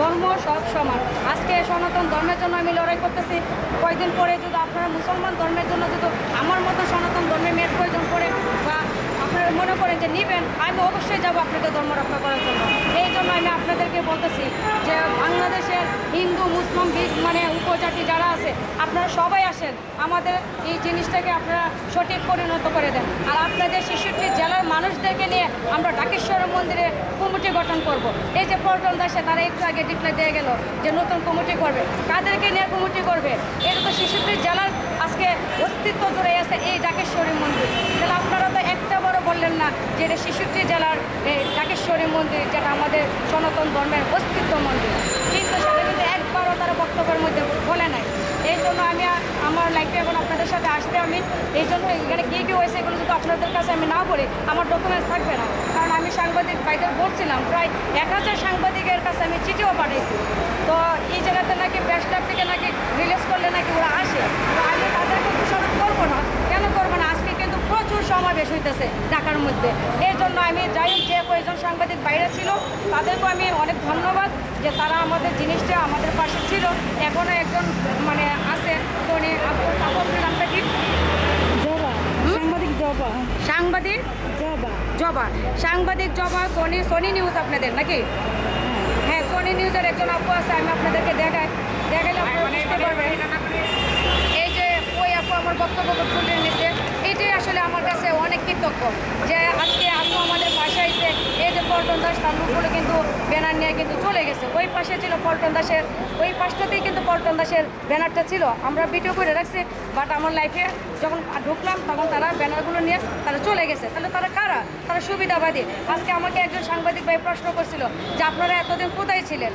ধর্ম সব সমান। আজকে সনাতন ধর্মের জন্য আমি লড়াই করতেছি। কয়েকদিন পরে যদি আপনারা মুসলমান ধর্মের জন্য যদি আমার মতো সনাতন ধর্মের মেয়ের প্রয়োজন পড়ে মনে করেন যে নেবেন, আমি অবশ্যই যাব আপনাদের ধর্ম রক্ষা করার জন্য। এই জন্য আমি আপনাদেরকে বলতেছি যে বাংলাদেশের হিন্দু, মুসলিম মানে উপজাতি যারা আছে, আপনারা সবাই আসেন। আমাদের এই জিনিসটাকে আপনারা সঠিক পরিণত করে দেন। আর আপনাদের শিশুটি জেলার মানুষদেরকে নিয়ে আমরা ঢাকেশ্বর মন্দিরে কমিটি গঠন করব। এই যে পল্টন দাসে তারা একটু আগে ডিক্লেয়ার দিয়ে গেল যে নতুন কমিটি করবে। কাদেরকে নিয়ে কমিটি করবে? এটা তো শিশুটি জেলার আজকে অস্তিত্ব ধরে আছে এই ঢাকেশ্বরী মন্দির। বললেন না যে এটা শিশুটি জেলার এই ঢাকেশ্বরী মন্দির, যেটা আমাদের সনাতন ধর্মের অস্তিত্ব মন্দির। কিন্তু সেটা কিন্তু একবারও তারা বক্তব্যের মধ্যে বলে নাই। এই জন্য আমি আমার লাইফে এখন আপনাদের সাথে আসতে আমি এই জন্য এখানে কী কী হয়েছে এগুলো যদি আপনাদের কাছে আমি না বলি, আমার ডকুমেন্টস থাকবে না। কারণ আমি সাংবাদিক ভাইদের বলছিলাম, প্রায় এক হাজার সাংবাদিকের কাছে আমি চিঠিও পাঠিয়েছি তো এই জায়গাতে নাকি ক্লাব থেকে নাকি রিলিজ করলে নাকি ওরা আসে তো আমি তাদেরকে দোষারোপ করব না কেন করব না আজকে কিন্তু সমাবেশ হইতেছে ঢাকার মধ্যে। এর জন্য আমি যাই হোক যে কয়েকজন সাংবাদিক বাইরে ছিল তাদেরকেও আমি অনেক ধন্যবাদ যে তারা আমাদের জিনিসটা আমাদের পাশে ছিল। এখনও একজন মানে আছে সোনি আপুর নামটা কি? জবা সাংবাদিক জবা। সাংবাদিক? জবা। জবা। সাংবাদিক জবা সোনি সোনি নিউজ আপনাদের নাকি? হ্যাঁ সোনি নিউজের একজন আপু আছে আমি আপনাদেরকে দেখাই। দেখাইলে আপনারা বুঝতে পারবেন। এই যে ওই আপু আমার বক্তব্য তুলে নিচ্ছে এটাই আসলে আমার কাছে কৃতজ্ঞ যে আজকে আপু আমাদের পাশে আইছে এই যে পল্টন দাস তার লোকগুলো কিন্তু ব্যানার নিয়ে কিন্তু চলে গেছে। ওই পাশে ছিল পল্টন দাসের, ওই পাশটাতেই কিন্তু পল্টন দাসের ব্যানারটা ছিল। আমরা ভিডিও করে রাখছি বাট আমার লাইফে যখন ঢুকলাম, তখন তারা ব্যানারগুলো নিয়ে তারা চলে গেছে। তাহলে তারা কারা? তারা সুবিধাবাদী। আজকে আমাকে একজন সাংবাদিক ভাই প্রশ্ন করছিল যে আপনারা এতদিন কোথায় ছিলেন?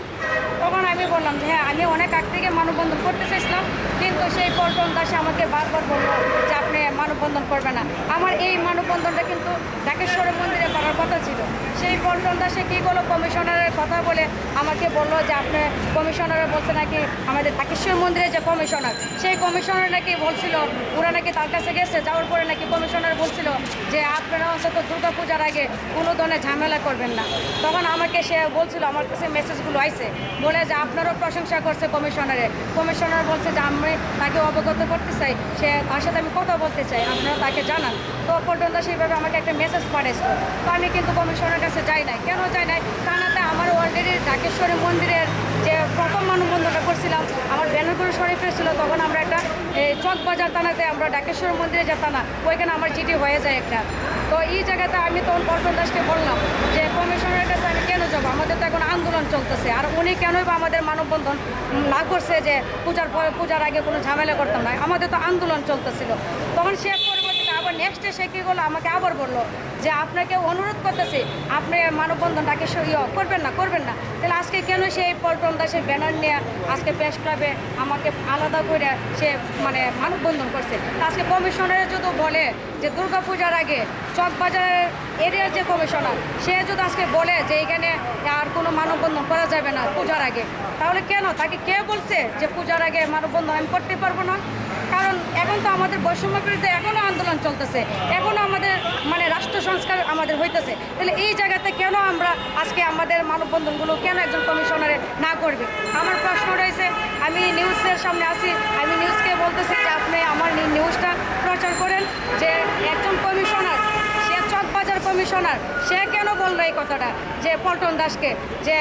তখন আমি বললাম যে হ্যাঁ আমি অনেক আগ থেকে মানববন্ধন করতে চাইছিলাম কিন্তু সেই পল্টন দাসে আমাকে বারবার বলল যে আপনি মানববন্ধন করবেন না। আমার এই মানববন্ধনটা কিন্তু ডাকেশ্বরের মন্দিরে করার কথা ছিল। সেই পল্টন দাসে কী করল? কমিশনারের কথা বলে আমাকে বলল যে আপনি কমিশনারে বলছে নাকি আমাদের ঢাকেশ্বর মন্দিরে যে কমিশনার, সেই কমিশনার নাকি বলছিল, ওরা নাকি তার কাছে গেছে, যাওয়ার পরে নাকি কমিশনার বলছিল যে আপনারা অন্তত দুর্গা পূজার আগে কোনো ধরনের ঝামেলা করবেন না। তখন আমাকে সে বলছিল, আমার কাছে মেসেজগুলো আইছে, বলে যে আপনারও প্রশংসা করছে কমিশনারে। কমিশনার বলছে যে আমি তাকে অবগত করতে চাই, সে তার সাথে আমি কথা বলতে চাই, আপনারা তাকে জানান। তো পল্টন দাস সেইভাবে আমাকে একটা মেসেজ পাঠিয়েছিল তো আমি কিন্তু কমিশনারের কাছে যাই নাই। কেন যাই নাই? কারণ আমার অলরেডি ঢাকেশ্বরী মন্দিরের যে প্রথম মানববন্ধনটা করছিলাম, আমার ব্যানারগুলো শরীফে ছিল, তখন আমরা একটা চক বাজার থানাতে আমরা ডাকেশ্বর মন্দিরে যেতাম না ওইখানে আমার চিঠি হয়ে যায় একটা। তো এই জায়গাতে আমি তখন পল্টন দাসকে বললাম যে, কমিশনারের কাছে আমি কেন যাব? আমাদের তো এখন আন্দোলন চলতেছে। আর উনি কেনই বা আমাদের মানববন্ধন না করছে যে, পূজার পূজার আগে কোনো ঝামেলা করতাম না, আমাদের তো আন্দোলন চলতেছিল। তখন সে আবার নেক্সট সে কী করল? আমাকে আবার বলল যে আপনাকে অনুরোধ করতেছে, আপনি মানববন্ধনটাকে ইয়ে করবেন না করবেন না। তাহলে আজকে কেন সে সেই পল্টন দাসের ব্যানার নিয়ে আজকে প্রেস ক্লাবে আমাকে আলাদা করে সে মানে মানববন্ধন করছে? আজকে কমিশনারে যদি বলে যে দুর্গা পূজার আগে চকবাজারের এরিয়ার যে কমিশনার সে যদি আজকে বলে যে এখানে আর কোনো মানববন্ধন করা যাবে না পূজার আগে, তাহলে কেন? তাকে কে বলছে যে পূজার আগে মানববন্ধন আমি করতে পারব না? কারণ এখন তো আমাদের বৈষম্য বিরুদ্ধে এখনও আন্দোলন চলতেছে। এখনও আমাদের মানে রাষ্ট্র সংস্কার আমাদের হইতেছে। তাহলে এই জায়গাতে কেন আমরা আজকে আমাদের মানববন্ধনগুলো কেন একজন কমিশনারে না করবে? আমার প্রশ্ন রয়েছে, আমি নিউজের সামনে আসি আমি নিউজকে বলতেছি যে আপনি আমার নিউজটা প্রচার করেন যে একজন কমিশনার, সে চকবাজার কমিশনার, সে কেন বলল এই কথাটা? যে পল্টন দাসকে, যে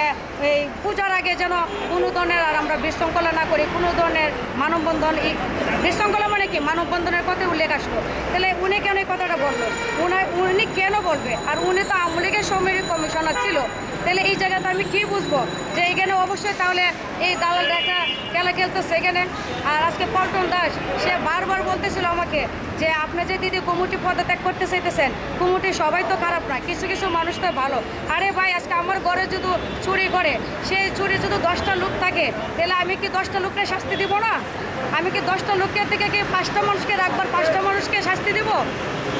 এই পূজার আগে যেন কোনো ধরনের আর আমরা বিশৃঙ্খলা না করি কোনো ধরনের মানববন্ধন বিশৃঙ্খলা মানে কি? মানববন্ধনের কথা উল্লেখ আসলো। তাহলে উনি কেন এই কথাটা বলল? উনি উনি কেন বলবে? আর উনি তো আওয়ামী লীগের সমিতির কমিশনার ছিল। তাহলে এই জায়গাতে আমি কি বুঝব? যে এখানে অবশ্যই তাহলে এই দালাল দেখা খেলা খেলতেছে এখানে। আর আজকে পল্টন দাস, সে বারবার বলতেছিল আমাকে যে আপনি যে দিদি কমিটি পদত্যাগ করতে চাইতেছেন, কমিটি সবাই তো খারাপ না, কিছু কিছু মানুষ তো ভালো। আরে ভাই, আজকে আমার ঘরে যদি চুরি করে, সেই চুরি যদি দশটা লোক থাকে তাহলে আমি কি দশটা লোককে শাস্তি দিব না? আমি কি দশটা লোকের থেকে কি পাঁচটা মানুষকে রাখবার পাঁচটা মানুষকে শাস্তি দিব?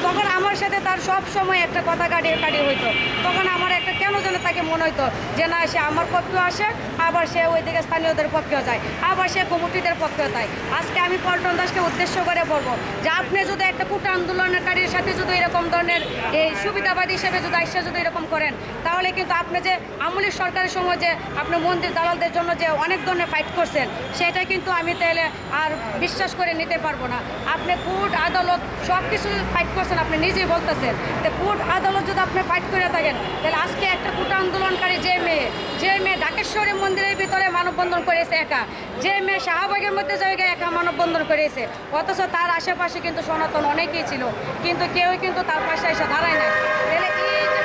তখন আমার সাথে তার সব সময় একটা কথা কাটিয়ে কাটিয়ে হইতো। তখন আমার একটা কেন যেন তাকে মনে হইতো যে না, সে আমার পক্ষে আসে আবার সে ওইদিকে স্থানীয়দের পক্ষেও যায়, আবার সে কমিটিদের পক্ষেও যায়। আজকে আমি পল্টন দাসকে উদ্দেশ্য করে বলব যে আপনি যদি একটা কুটা আন্দোলনকারীর সাথে যদি এরকম ধরনের, এই সুবিধাবাদী হিসেবে যদি আইসা যদি এরকম করেন, তাহলে কিন্তু আপনি যে আমলিক সরকারের সময় যে আপনি মন্দির দালালদের জন্য যে অনেক ধরনের ফাইট করছেন, সেটা কিন্তু আমি তাহলে আর বিশ্বাস করে নিতে পারব না। আপনি কোর্ট আদালত সব কিছু ফাইট করছেন, আপনি নিজেই বলতেছেন। তো কোর্ট আদালত যদি আপনি ফাইট করে থাকেন, তাহলে আজকে একটা কুটা আন্দোলনকারী যে মেয়ে যে মেয়ে ঢাকেশ্বরী মন্দিরের ভিতরে মানববন্ধন করেছে একা। যে মেয়ে শাহবাগের মধ্যে জায়গায় একা মানববন্ধন করেছে। অথচ তার আশেপাশে কিন্তু সনাতন অনেকেই ছিল। কিন্তু কেউই কিন্তু তার পাশে এসে দাঁড়ায় না তাহলে এই যে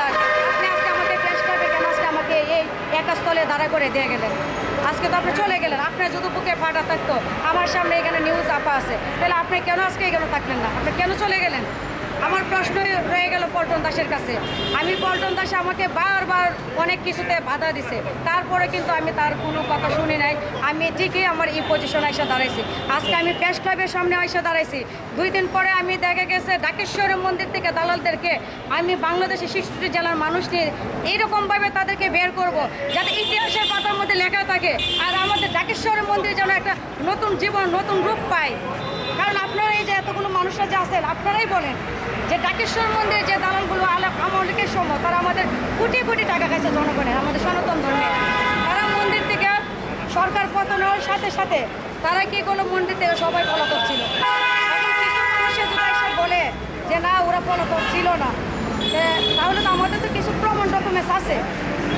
দাস, আপনি আজকে আমাকে করবে কেন? আজকে আমাকে এই একা স্থলে দাঁড়া করে দিয়ে গেলেন। আজকে তো আপনি চলে গেলেন। আপনার যদি বুকে ফাটা থাকতো, আমার সামনে এখানে নিউজ আপা আছে। তাহলে আপনি কেন আজকে এখানে থাকলেন না? আপনি কেন চলে গেলেন? আমার প্রশ্ন রয়ে গেল পল্টন দাসের কাছে। আমি পল্টন দাস আমাকে বারবার অনেক কিছুতে বাধা দিছে। তারপরে কিন্তু আমি তার কোনো কথা শুনি নাই। আমি ঠিকই আমার এই পজিশনে এসে দাঁড়াইছি। আজকে আমি প্রেস ক্লাবের সামনে এসে দাঁড়াইছি। দুই দিন পরে আমি দেখা গেছে ডাকেশ্বরী মন্দির থেকে দালালদেরকে আমি বাংলাদেশের শিশুটি জেলার মানুষ নিয়ে এইরকমভাবে তাদেরকে বের করব। যাতে ইতিহাসের পাতার মধ্যে লেখা থাকে। আর আমাদের ডাকেশ্বরী মন্দির যেন একটা নতুন জীবন, নতুন রূপ পায়। এই যে এতগুলো মানুষরা যে আছেন, আপনারাই বলেন যে ডাকেশ্বর মন্দিরে যে দালালগুলো আলা- আমলিকের সময় তারা আমাদের কোটি কোটি টাকা খাইছে জনগণের, আমাদের সনাতন ধর্মে তারা মন্দির থেকে সরকার পতন হওয়ার সাথে সাথে তারা কি করল মন্দির থেকে সবাই পলাতক ছিল এখন কিছু মানুষে যদি এসে বলে যে না, ওরা পলাতক ছিল না। তাহলে তো আমাদের তো কিছু প্রমাণ ডকুমেন্টস আছে।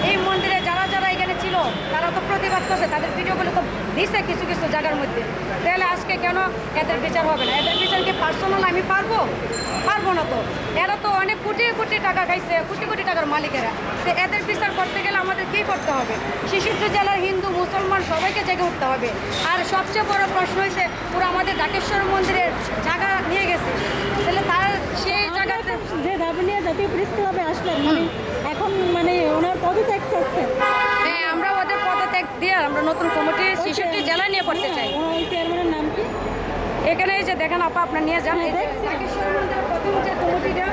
এই মন্দিরে যারা যারা এখানে ছিল তারা তো প্রতিবাদ করছে তাদের ভিডিওগুলো তো দিছে কিছু কিছু জায়গার মধ্যে। তাহলে আজকে কেন এদের বিচার হবে না? এদের বিচার কি পার্সোনাল আমি পারব? পারব না তো। এরা তো অনেক কোটি কোটি টাকা খাইছে কোটি কোটি টাকার মালিকেরা। তো এদের বিচার করতে গেলে আমাদের কী করতে হবে? শিশুত্র জেলার হিন্দু মুসলমান সবাইকে জেগে উঠতে হবে। আর সবচেয়ে বড় প্রশ্ন হয়েছে পুরো আমাদের ডাকেশ্বর মন্দিরের জায়গা নিয়ে গেছে। তাহলে তার সেই জায়গাতে যে দাবিনিয়া জাতীয় প্রেস ক্লাবে আসলেন মানে এখন মানে ওনার পদত্যাগ নতুন কমিটি শিশুটি জেলায় নিয়ে পড়তে চাই। চেয়ারম্যানের নাম কি এখানে এই যে দেখেন আপা আপনার নিয়ে যান। প্রথম যে কমিটিটা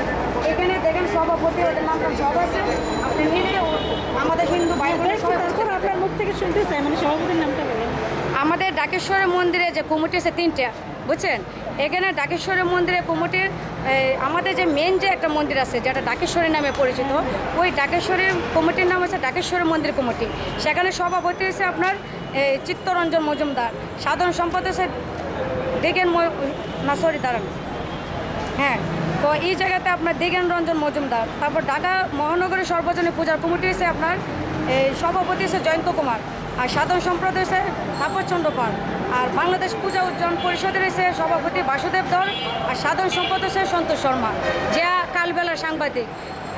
এখানে দেখেন সভাপতি ওদের নাম সব আছে। আপনি নিলে আমাদের হিন্দু ভাই বোনের সবাই আপনার মুখ থেকে শুনতে চাই মানে সভাপতির নামটা বলেন। আমাদের ডাকেশ্বরের মন্দিরে যে কমিটি আছে তিনটা বুঝছেন? এখানে ডাকেশ্বরের মন্দিরে কমিটির আমাদের যে মেন যে একটা মন্দির আছে, যেটা ডাকেশ্বরী নামে পরিচিত, ওই ডাকেশ্বরের কমিটির নাম হচ্ছে ডাকেশ্বরের মন্দির কমিটি সেখানে সভাপতি হচ্ছে আপনার চিত্তরঞ্জন মজুমদার। সাধারণ সম্পাদক হচ্ছে দেখেন না সরি দাঁড়ান। হ্যাঁ তো এই জায়গাতে আপনার দিগেন রঞ্জন মজুমদার, তারপর ঢাকা মহানগরের সর্বজনীন পূজার কমিটি হচ্ছে আপনার সভাপতি হচ্ছে জয়ন্ত কুমার। আর সাধারণ সম্পাদক হচ্ছে তাপসচন্দ্র পাল। আর বাংলাদেশ পূজা উজ্জ্বল পরিষদের হচ্ছে সভাপতি বাসুদেব ধর আর সাধারণ সম্পাদক হচ্ছে সন্তোষ শর্মা। যা কালবেলার সাংবাদিক।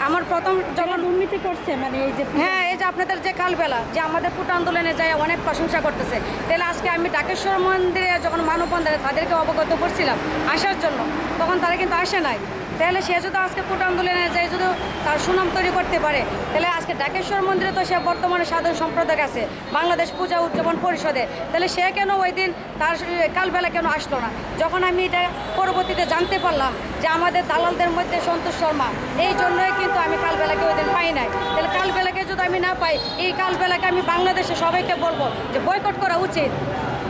আমার প্রথম যখন দুর্নীতি করছে মানে এই যে হ্যাঁ এই যে আপনাদের যে কালবেলা যে আমাদের পুট আন্দোলনে যায় অনেক প্রশংসা করতেছে। তাহলে আজকে আমি ডাকেশ্বর মন্দিরে যখন মানববন্ধনে তাদেরকে অবগত করছিলাম আসার জন্য তখন তারা কিন্তু আসে নাই। তাহলে সে যদি আজকে পুট আন্দোলনে যায়, যদি তার সুনাম তৈরি করতে পারে, তাহলে আজকে ডাকেশ্বর মন্দিরে তো সে বর্তমানে সাধারণ সম্প্রদায় আছে, বাংলাদেশ পূজা উদযাপন পরিষদে। তাহলে সে কেন ওই দিন তার কালবেলা কেন আসলো না? যখন আমি এটা পরবর্তীতে জানতে পারলাম যে আমাদের দালালদের মধ্যে সন্তোষ শর্মা, এই জন্যই কিন্তু আমি কালবেলাকে ওই দিন পাই নাই। তাহলে কালবেলাকে যদি আমি না পাই, এই কালবেলাকে আমি বাংলাদেশে সবাইকে বলব যে বয়কট করা উচিত।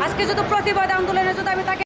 আজকে যদি প্রতিবাদ আন্দোলনে যদি আমি তাকে